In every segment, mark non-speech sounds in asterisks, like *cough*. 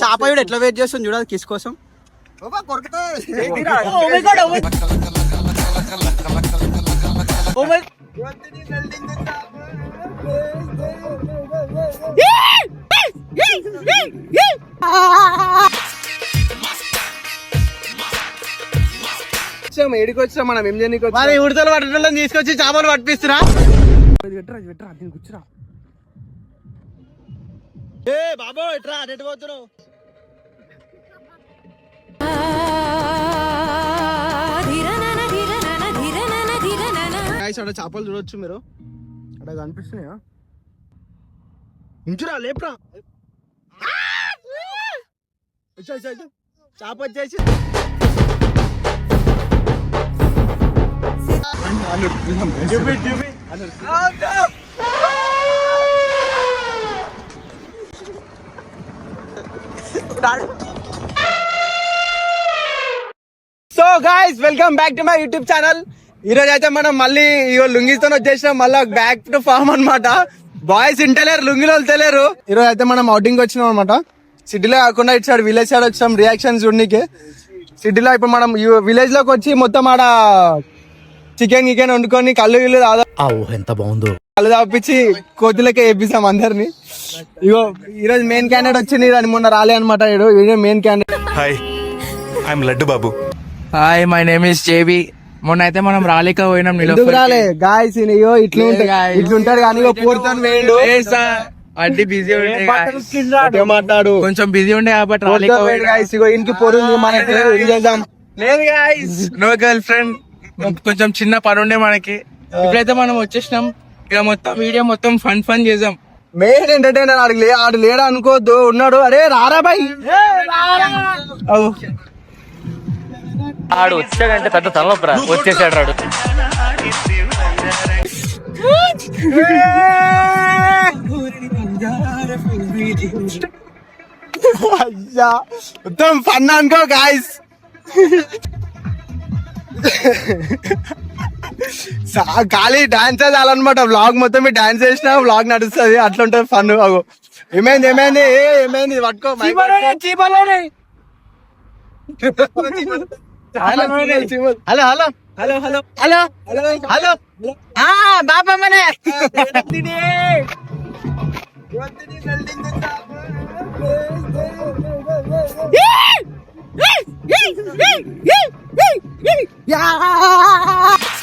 చాప ఎట్లా వెయిట్ చేస్తుంది చూడాలి కిస్. కోసం ఏడికి వచ్చాం మనం ఏం చేయడానికి వచ్చాం? మరి ఉడతలు పట్టడం తీసుకొచ్చి చేపలు పట్టిస్తున్నా ఏ బాబు ఎట్రా అటు పోతున్నావు? అక్కడ చేపలు చూడొచ్చు మీరు. అక్కడ కనిపిస్తున్నాయా? ఇంచురా లేపురా. వచ్చా, వచ్చా, వచ్చా. చేప వచ్చేసి so guys welcome back to my YouTube channel ఈ రోజు అయితే మనం మళ్ళీ ఇగో లుంగితో వచ్చేసినాం. మళ్ళీ బ్యాక్ టు ఫార్మ్ అన్నమాట. బాయ్స్ ఇంటలేరు లుంగిలో వెళ్తలేరు ఈ రోజు అయితే మనం అవుటింగ్ వచ్చినాం అనమాట సిటీలో కాకుండా ఇటు సైడ్ విలేజ్ సైడ్ వచ్చాం రియాక్షన్స్ చూడడానికి సిటీలో ఇప్పుడు మనం విలేజ్లోకి వచ్చి మొత్తం ఆడ చికెన్ గికెన్ వండుకొని కళ్ళు గిల్లు దాదా ఎంత బాగుందో. కళ్ళు దాపించి కోతులకే వేపిస్తాం అందరిని. ఇగో ఈ రోజు మెయిన్ క్యాండిడేట్ వచ్చింది అని మొన్న రాలే అనమాట ఈడు main candidate hi I'm Laddu Babu. Hi my name is JB మొన్న అయితే మనం రాలేక పోయినాం రాలే? గాయస్ ఇగో ఇట్లా ఉంటాయి guys. ఇట్లుంటాడు కానీ ఇగో పూర్తని వేయండు. అడ్డి బిజీ ఉండే మాట్లాడు. కొంచెం బిజీ ఉండే కాబట్టి రాలేక guys. ఇగో ఇంటికి పొరుంది మనకి ఏం చేద్దాం? లేదు గాయస్ నో గర్ల్ ఫ్రెండ్ కొంచెం చిన్న పని ఉండే మనకి ఇప్పుడైతే మనం వచ్చేసినాం. ఇక మొత్తం వీడియో మొత్తం ఫన్ ఫన్ చేసాం. మెయిన్ ఎంటర్టైనర్ ఆడికి లే ఆడు లేడా అనుకోవద్దు. ఉన్నాడు. అరే రారా బాయ్. ఆడు వచ్చాడంటే పెద్ద తలనొప్పరా వచ్చేసాడు రాడు అయ్యా మొత్తం ఫన్ అనుకో గాయస్ ఖాళీ డాన్స్ చేయాలన్నమాట బ్లాగ్ మొత్తం డాన్స్ చేసినా బ్లాగ్ నడుస్తుంది. అట్లా ఉంటుంది ఫన్ బాగు ఏమైంది? ఏమైంది ఏమైంది? పట్టుకో hello hello. Hello hello. Hello hello. Hello. బాబా Yeah!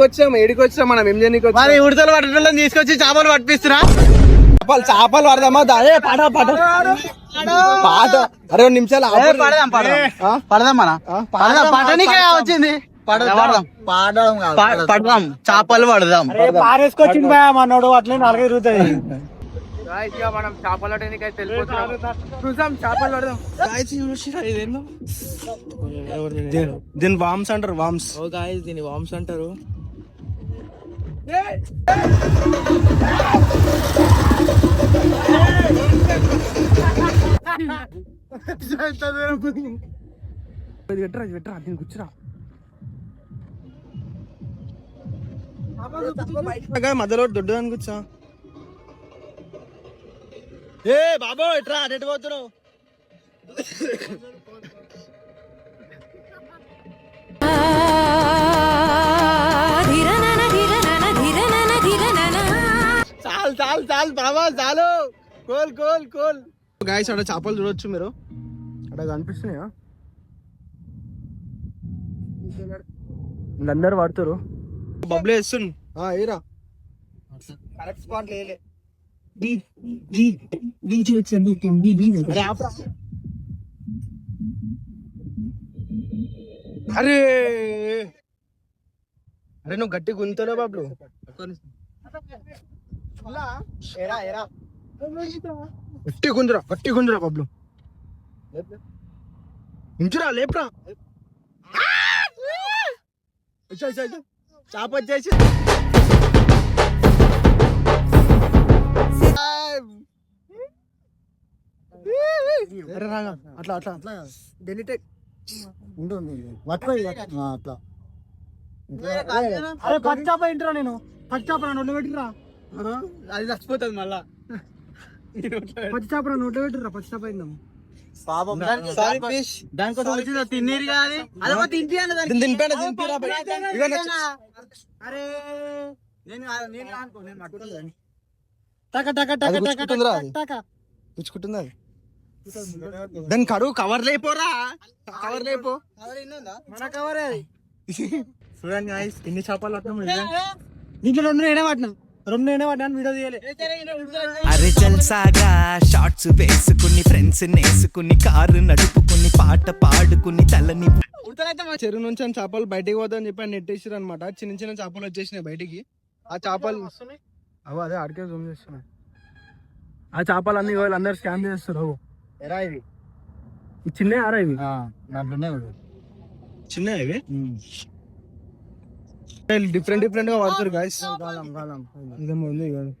వచ్చాం ఏడికి వచ్చాం మనం ఏం చేయడానికి మరి ఉడతలు పట్టడం తీసుకొచ్చి చేపలు పట్టిస్తున్నా చేపలు చేపలు పడదామా? దా- ఏ, పాట పాట పాట. అరే రెండు నిమిషాలు. పడదాం పడదాం. ఆ? పడదాం మన ఆ? పడదాం పడనికే. వచ్చింది. పడదాం చేపలు పడదాం. పారేసుకొచ్చింది మనోడు అట్లే నాలుగైదు తిరుగుతుంది మనం చేపలు అయితే చూసాం చేపలు పడదాం. ఇదేందో దీని వామ్స్ అంటారు వామ్స్. ఓ గాయస్ దీని వామ్స్ అంటారు. మధ్యలో దొడ్డు అని ఏ బాబో ఎట్రా అటు పోతున్నావు? చాలు చాలు చాలు బాబా చాలు. Coal coal coal. గాయస్ అక్కడ చేపలు చూడొచ్చు మీరు. అక్కడ కనిపిస్తున్నాయా అందరు పడుతారు బబ్బులు వేస్తుంది ఏరా. కరెక్ట్ స్పాట్ లేలే అరే! అరే నువ్వు గట్టి గుంతలో ఎరా గట్టి గుంజురా గట్టి గుంజురా బాబులు ఇంచురా లేపురా. చేప చేసి అట్లా అట్లా. అట్లా డెలిటెక్ ఉంటుంది పట్టుకోండి అట్లా. అరే పచ్చాప ఏంటరా నేను. పచ్చాప నా నోట్లో పెట్టిరా అది చచ్చిపోతుంది మళ్ళా. పచ్చాప నా నోట్లో పెట్టిరా పచ్చాప అయిందాము అయిందాం సారీ ఫిష్ దానికోసం వచ్చింది? తిన్నీరు కాదు అదొక తింపి అన్న దానికి దింపాను దింపిరా ఇక నెక్స్ట్ అరే నేను నేను అనుకో నేను పట్టుకోలేదని టక టక టక అది టక గుచ్చుకుంటుందిరా అది? టక. పుచ్చుకుంటుంది దాని కడుగు కవర్ లేపోరా. కవర్ లేపో. మన కవరే అది. చూడండి ఎన్ని చేపలు పట్టినాం దీంట్లో రెండు నేనే పట్టినాం. రెండు నేనే పట్టినాను వీడియో తీయలే. అరే జల్సాగా షార్ట్స్ ఫ్రెండ్స్ నేసుకుని కారు నడుపుకుని పాట పాడుకుని తలని చెరువు నుంచి ఆ చేపలు బయటికి పోతాయని చెప్పి ఆయన నెట్టేసారు అనమాట చిన్న చిన్న చేపలు వచ్చేసినాయి బయటికి. ఆ చేపలు అవు అదే ఆడికే జూమ్ చేస్తున్నా. ఆ చేపలు అన్ని వాళ్ళు అందరు స్కామ్ చేస్తారు ఎరా ఈ చిన్న ఆరా ఇవి? దాంట్లోనే చిన్న ఇవి? డిఫరెంట్ డిఫరెంట్గా వాడతారు గాయస్ కాలం కాలం ఇదేమో ఉంది కాదు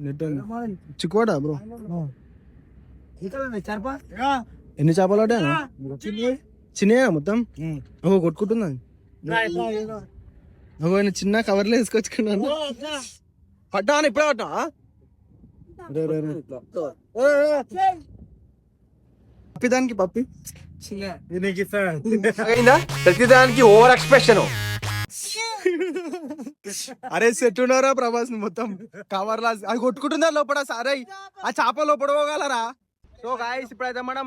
నెట్ చిక్కువాడా బ్రో ఎన్ని చేపలు పడ్డాయా? చిన్నయా? మొత్తం? కొట్టుకుంటుంది? ఓ ఆయన చిన్న కవర్లో వేసుకొచ్చుకున్నాను పడ్డా? అని ఇప్పుడే పడ్డా. పప్పి దానికి పప్పి. అయిందా? ప్రతిదానికి ఓవర్ ఎక్స్ప్రెషన్. అరే సెట్ ఉన్నారా ప్రభాస్ మొత్తం. కవర్ లా అది కొట్టుకుంటుందా లోపల? సరే ఆ చేప లోపల పోగలరా? సో గాయస్ ఇప్పుడైతే మనం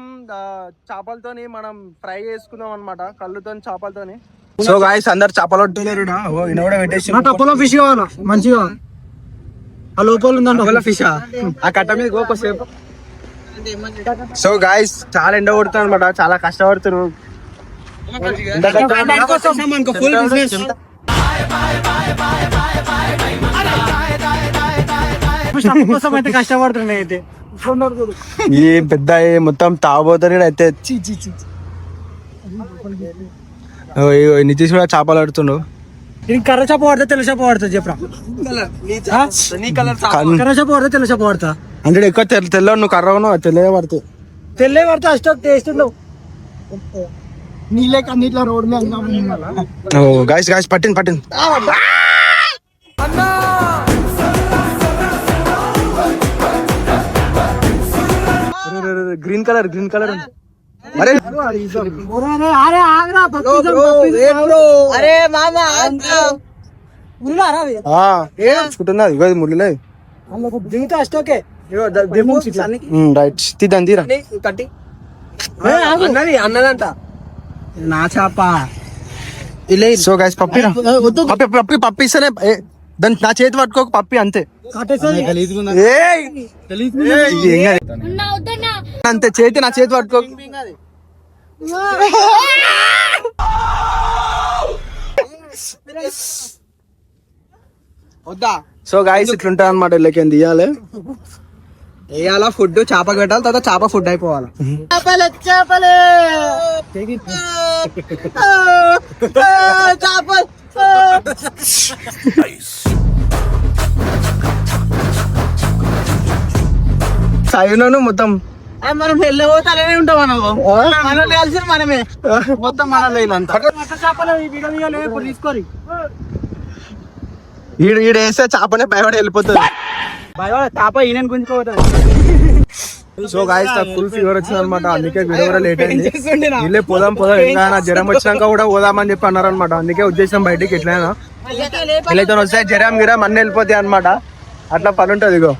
చేపలతోని మనం ఫ్రై చేసుకుందాం అనమాట కళ్ళుతో చేపలతోని. సో గాయస్ అందరు చేపలు పెట్టేసి టప్పులో ఫిష్ కావాలా? మంచిగా. ఆ లోపల ఉందంట. ఫిష్ ఆ? కట్ట మీద గోకోసేపు సో గాయస్ చాలా ఎండ కొడుతుంది అనమాట చాలా కష్టపడుతున్నారు. కోసం అయితే కష్టపడుతున్నాయి అయితే. ఈ పెద్ద మొత్తం తాగబోతారు అయితే చీ చీ చీ చీ. ఓ, ఇగో ఈ నితీష్ కూడా చేపలు ఆడుతుండు. కర్ర చేప పడతా తెల్ల చేప పడతా చెప్పరా కర్ర చేప పడతా తెల్ల చేప పడతా అంటే ఎక్కువ తెల్ల తెల్ల నువ్వు కర్రవను తెల్లగా పడుతుంది తెల్లే పడితే అష్టం టేస్ట్ ఉండవు నీళ్ళే కన్నీట్ల రోడ్ మీద ఓ గాయస్ గాయస్ పట్టింది పట్టింది గ్రీన్ కలర్ గ్రీన్ కలర్ అరే అరే ఆగరా అరే మామ ఉన్నారా ఆ, చుట్టున్నది అది ఇగో ఇది ముళ్ళులే దిగితే అష్టోకే రైట్ తీద్దాం తీరా. కట్టి. అన్నది అన్నదంట. నా చేప. సో గాయస్ పప్పి పప్పి పప్పి పప్పి ఇస్తేనే ఏ, దాన్ని నా చేతి పట్టుకోక పప్పి అంతే. అంతే చేతి నా చేతి పట్టుకో. వద్దా? సో గాయస్ ఇట్లుంటా అనమాట వీళ్ళకి తీయాలి? వేయాల ఫుడ్? చేప పెట్టాలి తర్వాత చేప ఫుడ్ అయిపోవాలి? సైన్ మొత్తం మనం వెళ్ళబోతానే ఉంటాం మనం. మనం కలిసి మనమే. మొత్తం మన తీసుకోరి. ఈడ ఈడ వేస్తే చేపనే భయపడి వెళ్ళిపోతుంది చేప ఈయన గుంజుకోపోతుంది సో గాయస్ ఫుల్ ఫీవర్ వచ్చింది అనమాట అందుకే వీడియో కూడా లేట్ అయింది. వీళ్ళే పోదాం పోదాం. ఇంకా నా జ్వరం వచ్చినాక కూడా పోదామని చెప్పి అన్నారు అనమాట అందుకే ఉద్దేశం బయటికి ఎట్లయినా. వీళ్ళైతే వస్తే జ్వరం గిరం అన్ని వెళ్ళిపోతాయి అనమాట అట్లా పని ఉంటుంది ఇగో.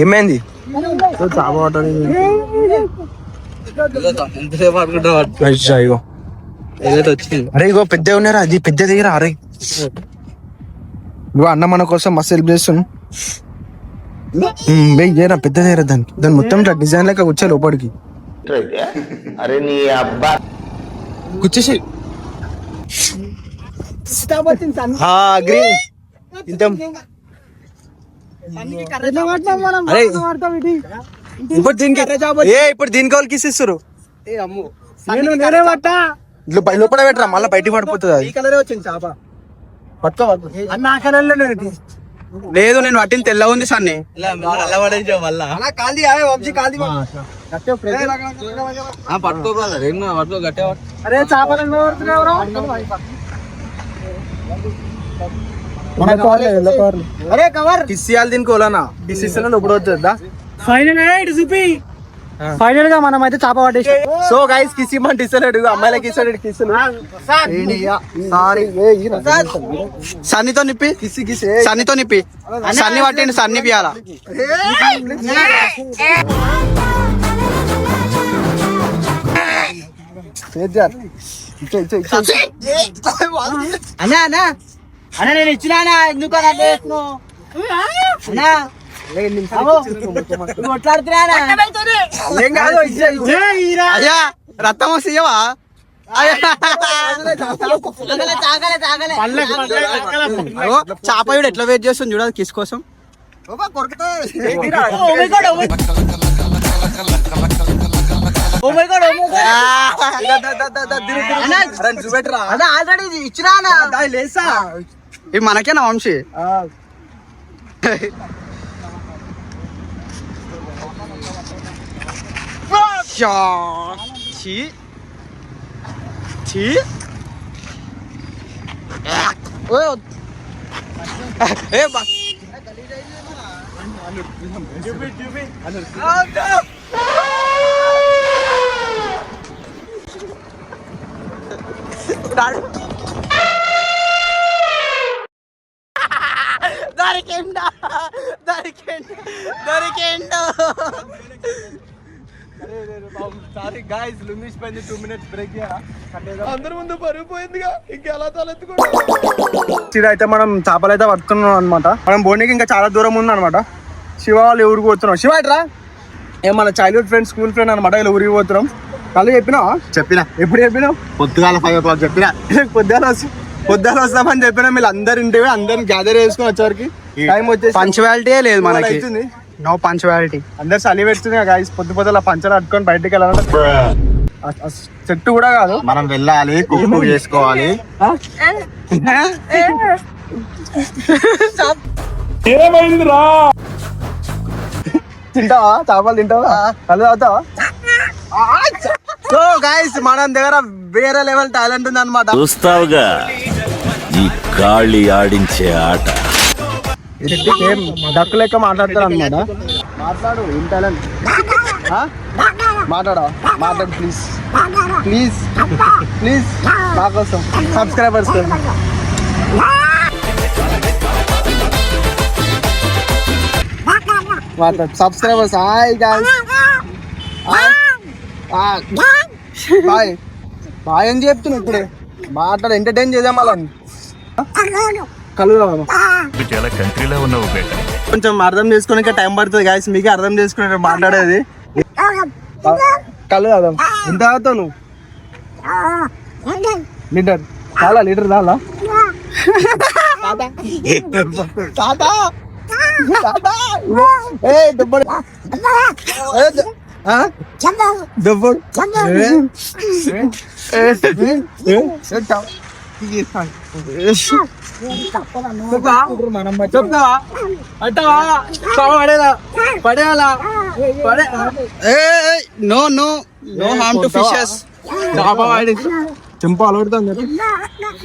ఏమైంది? ఇగో అరే ఇగో పెద్ద ఉన్నారా? అది పెద్ద దగ్గర అరే. ఇగో అన్న మన కోసం మస్తు హెల్ప్ చేస్తుంది వెయ్యి చేయరా పెద్ద దగ్గర దాన్ని. దాన్ని మొత్తం ఇట్లా డిజైన్ లెక్క కూర్చో లోపలికి. అరే నీ అబ్బా. కూర్చేసి గ్రీన్ ఇంత ఇప్పుడు దీనికి ఏ ఇప్పుడు దీనికి వాళ్ళకి ఇస్తారు? నేను నేనే పట్టా. లోపల పెట్టరా? మళ్ళీ బయటికి పడిపోతుంది అది. కలరే వచ్చింది చేప. పట్టుకో కలర్లో లేదు నేను పట్టిన తెల్ల ఉంది సన్ని. పట్టుకో. అరే చేపలు అరే కవర్ కిస్ ఇవ్వాలి దీనికి ఓలానా కిస్ ఇస్తాను ఇప్పుడు వచ్చేద్దా ఫైనల్ ఇటు చూపి ఫైనల్గా మనం అయితే చేప పట్టేసి సో గైస్ కిస్ ఇమ్మంటే ఇస్తలేడు అమ్మాయిలకి ఇస్తాడు కిస్ సారీ సన్నితో నిప్పి కిసి కిసి సన్నితో నిప్పి సన్ని పట్టిండు సన్ని పియాల అన్నా అన్నా అన్నా నేను ఇచ్చినా ఎందుకు అలా చేస్తున్నావు? అన్నా అవ్వో, నువ్వు కొట్లాడుతున్నా ఏం కాదు అయ్యా రక్తం వస్తే ఇయ్యవా? అయ్యా. తాగలే తాగలే అగో, చాప వీడు ఎట్లా వెయిట్ చేస్తుంది చూడాలి కిస్. కోసం oh my god oh my god. చూపెట్టరా అన్నా ఆల్రెడీ ఇచ్చినా లేసా? ఇవి మనకేనా వంశీ యా. ఛీ. ఛీ. దొరికిండా. దొరికిండు. దొరికిండు. సారీ గాయస్ లుంగిస్ పోయింది టూ మినిట్స్ బ్రేక్ అందరి ముందు పరుగు పోయిందిగా ఇంకెలా మనం చేపలు అయితే పట్టుకున్నాం అనమాట మనం బోనికి ఇంకా చాలా దూరం ఉంది అనమాట శివ వాళ్ళు ఊరికి పోతున్నాం. శివ ఇట్రా ఏ మన చైల్డ్హుడ్ ఫ్రెండ్ స్కూల్ ఫ్రెండ్ అనమాట ఇలా ఊరికి పోతున్నాం. కళ్ళు చెప్పినా చెప్పిన. ఎప్పుడు చెప్పినావు? పొద్దుగాల ఫైవ్ ఓ క్లాక్ చెప్పిన పొద్దున పొద్దున వస్తామని చెప్పిన మీరు అందరు ఇంటివి అందరిని గ్యాదర్ చేసుకుని వచ్చేవరకు టైం వచ్చేసి పంచువాలిటీ లేదు మనకి. నో పంచువాలిటీ అందరు చలి పెడుతుంది గాయస్ పొద్దు పొద్దుల పంచలు అట్టుకొని బయటికి వెళ్ళాలంటే చెట్టు కూడా కాదు. మనం వెళ్ళాలి కుక్కు *laughs* చేసుకోవాలి. తింటావా? చేపలు తింటావా? కళ్ళు తాగుతావా? సో గాయస్ మన దగ్గర వేరే లెవెల్ టాలెంట్ ఉంది అనమాట చూస్తావుగా. ఈ గాళి ఆడించే ఆట. డక్కు లెక్క మాట్లాడతారు అనమాట మాట్లాడు ఏం టాలెంట్ మాట్లాడా మాట్లాడు ప్లీజ్ ప్లీజ్ ప్లీజ్ నా కోసం. సబ్స్క్రైబర్స్ మాట్లాడు. Subscribers hi guys bye bye అని చెప్తున్నా ఇప్పుడే. మాట్లాడు ఎంటర్టైన్ చేద్దాం వాళ్ళని కలు చాలా కంట్రీలో ఉన్నావు బేట కొంచెం అర్థం చేసుకోనికి టైం పడుతుంది గాయస్ మీకు అర్థం చేసుకునే మాట్లాడేది కళ్ళు తాగుదాం ఎంత తాగుతావు నువ్వు లీటర్ చాలా లీటర్ చాలా తాతా తాతా ఏ దెబ్బడు? దెబ్బడు ఏ? ఏ? ఏ? ఏ తా- చెప్తావా అంటావా పడేలా పడే no no no harm to fishes చెంప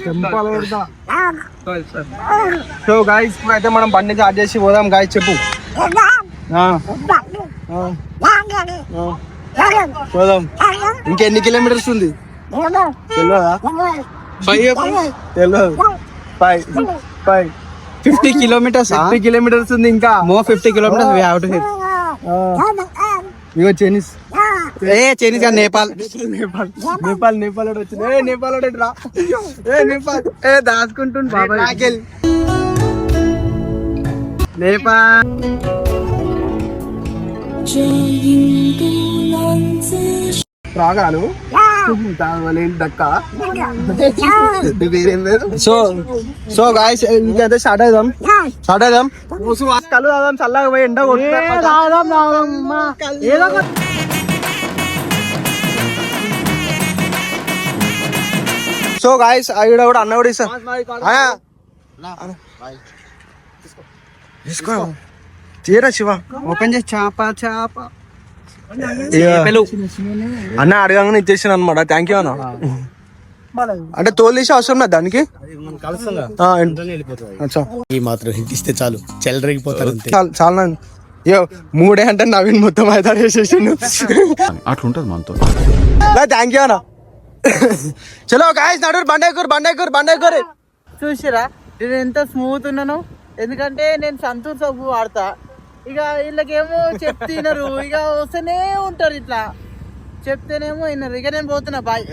చెంప సో గాయస్ అయితే మనం బండి చార్జ్ చేసి పోదాం గాయస్ చెప్పు పోదాం ఇంకెన్ని కిలోమీటర్స్ ఉంది తెలియదా తెలియదు five five fifty kilometres fifty kilometres ఉంది ఇంకా. More fifty kilometres we have to hit ego Chinese. ఏ చైనీస్ కాదు నేపాల్. నేపాల్. నేపాల్ నేపాల్ వచ్చింది. ఏ నేపాల్ రా ఏ నేపాల్. ఏ దాచుకుంటుండు బాబాయ్. నేపాల్. రాగాలు. సో సో గాయస్ ఇంకైతే స్టార్ట్ అవుదాం స్టార్ట్ అవుదాం కళ్ళు తాదాం చల్లగా పోయి ఎండ సో గాయస్ ఆవిడ కూడా అన్న కూడా ఇస్తా ఆ, తీసుకో తీరా శివ ఓపెన్ చేసి చేప చేప అన్న అడగంగానే ఇచ్చేసాను అనమాట థ్యాంక్ యూ అన్న. అంటే తోలు తీసి అవసరం లేదు దానికి. ఈ మాత్రం ఇస్తే చాలు. చెల్లరగిపోతారు చాలు చాలా యో మూడే అంటే నవీన్ మొత్తం అయితే వేసేసిండు అట్లుంటది మనతో థ్యాంక్ యూ అన్న. చలో గాయస్ నడు బండేకూరు బండేకూరు బండేకూరు చూసిరా నేను ఎంత స్మూత్ ఉన్నాను. ఎందుకంటే నేను సంతూర్ సబ్బు వాడతా. ఇక వీళ్ళకేమో చెప్తినరు ఇక వస్తూనే ఉంటారు ఇట్లా. చెప్తేనేమో వినరు. ఇక నేను పోతున్నా బాయ్.